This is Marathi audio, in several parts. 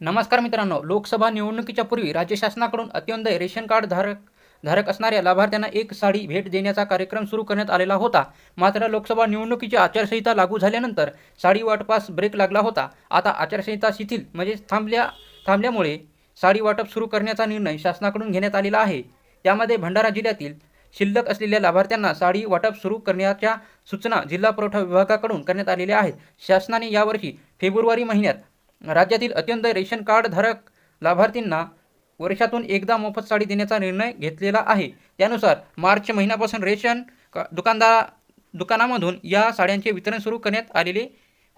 नमस्कार मित्रांनो लोकसभा निवडणुकीच्या पूर्वी राज्य शासनाकडून अत्यंत रेशन कार्ड धारक धारक असणाऱ्या लाभार्थ्यांना एक साडी भेट देण्याचा कार्यक्रम सुरू करण्यात आलेला होता. मात्र लोकसभा निवडणुकीची आचारसंहिता लागू झाल्यानंतर साडी वाटपास ब्रेक लागला होता. आता आचारसंहिता शिथिल म्हणजे थांबल्या थांबल्यामुळे साडी वाटप सुरू करण्याचा निर्णय शासनाकडून घेण्यात आलेला आहे. त्यामध्ये भंडारा जिल्ह्यातील शिल्लक असलेल्या लाभार्थ्यांना साडी वाटप सुरू करण्याच्या सूचना जिल्हा पुरवठा विभागाकडून करण्यात आलेल्या आहेत. शासनाने यावर्षी फेब्रुवारी महिन्यात राज्यातील अत्यंत रेशन कार्डधारक लाभार्थींना वर्षातून एकदा मोफत साडी देण्याचा निर्णय घेतलेला आहे. त्यानुसार मार्च महिन्यापासून रेशन दुकानदार दुकानामधून या साड्यांचे वितरण सुरू करण्यात आलेले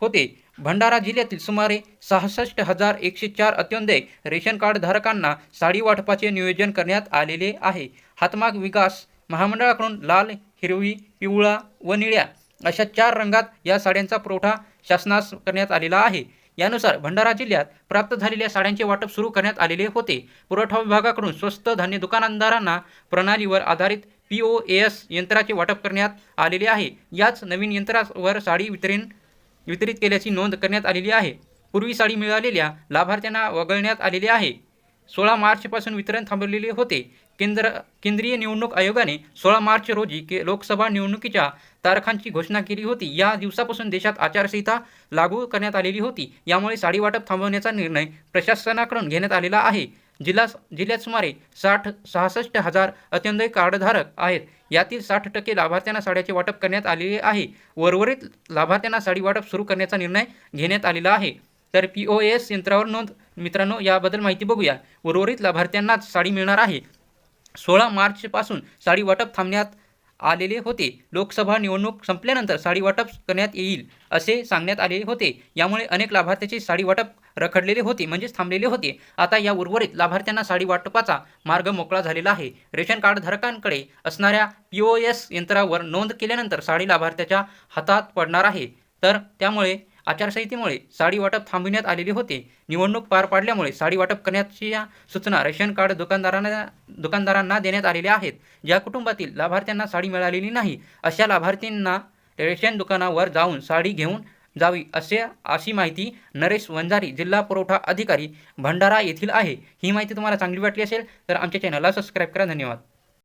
होते. भंडारा जिल्ह्यातील सुमारे सहासष्ट हजार एकशे चार अत्यंदय रेशन कार्डधारकांना साडी वाटपाचे नियोजन करण्यात आलेले आहे. हातमाग विकास महामंडळाकडून लाल हिरवी पिवळा व निळ्या अशा चार रंगात या साड्यांचा पुरवठा शासनास करण्यात आलेला आहे. यानुसार भंडारा जिल्ह्यात प्राप्त झालेल्या साड्यांचे वाटप सुरू करण्यात आलेले होते. पुरवठा विभागाकडून स्वस्त धान्य दुकानदारांना प्रणालीवर आधारित पी ओ एस यंत्राचे वाटप करण्यात आलेले आहे. याच नवीन यंत्रावर साडी वितरण वितरित केल्याची नोंद करण्यात आलेली आहे. पूर्वी साडी मिळालेल्या लाभार्थ्यांना वगळण्यात आलेले आहे. सोळा मार्चपासून वितरण थांबवलेले होते. केंद्र केंद्रीय निवडणूक आयोगाने सोळा मार्च रोजी के लोकसभा निवडणुकीच्या तारखांची घोषणा केली होती. या दिवसापासून देशात आचारसंहिता लागू करण्यात आलेली होती. यामुळे साडीवाटप थांबवण्याचा निर्णय प्रशासनाकडून घेण्यात आलेला आहे. जिल्हा जिल्ह्यात सुमारे साठ सहासष्ट हजार अत्यंत कार्डधारक आहेत. यातील साठ टक्के लाभार्थ्यांना साड्याचे वाटप करण्यात आलेले आहे. उर्वरित लाभार्थ्यांना साडी वाटप सुरू करण्याचा निर्णय घेण्यात आलेला आहे. तर पी ओ एस यंत्रावर नोंद. मित्रांनो याबद्दल माहिती बघूया. उर्वरित लाभार्थ्यांनाच साडी मिळणार आहे. सोळा मार्चपासून साडी वाटप थांबण्यात आलेले होते. लोकसभा निवडणूक संपल्यानंतर साडी वाटप करण्यात येईल असे सांगण्यात आले होते. यामुळे अनेक लाभार्थ्याचे साडी वाटप रखडलेले होते म्हणजेच थांबलेले होते. आता या उर्वरित लाभार्थ्यांना साडी वाटपाचा मार्ग मोकळा झालेला आहे. रेशन कार्ड धारकांकडे असणाऱ्या पी ओ एस यंत्रावर नोंद केल्यानंतर साडी लाभार्थ्याच्या हातात पडणार आहे. तर त्यामुळे आचारसंहितेमुळे साडी वाटप थांबविण्यात आलेले होते. निवडणूक पार पाडल्यामुळे साडी वाटप करण्याची सूचना रेशन कार्ड दुकानदारांना दुकानदारांना देण्यात आलेल्या आहेत. ज्या कुटुंबातील लाभार्थ्यांना साडी मिळालेली नाही अशा लाभार्थींना रेशन दुकानावर जाऊन साडी घेऊन जावी असे अशी माहिती नरेश वंजारी जिल्हा पुरवठा अधिकारी भंडारा येथील आहे. ही माहिती तुम्हाला चांगली वाटली असेल तर आमच्या चॅनलला सबस्क्राईब करा. धन्यवाद.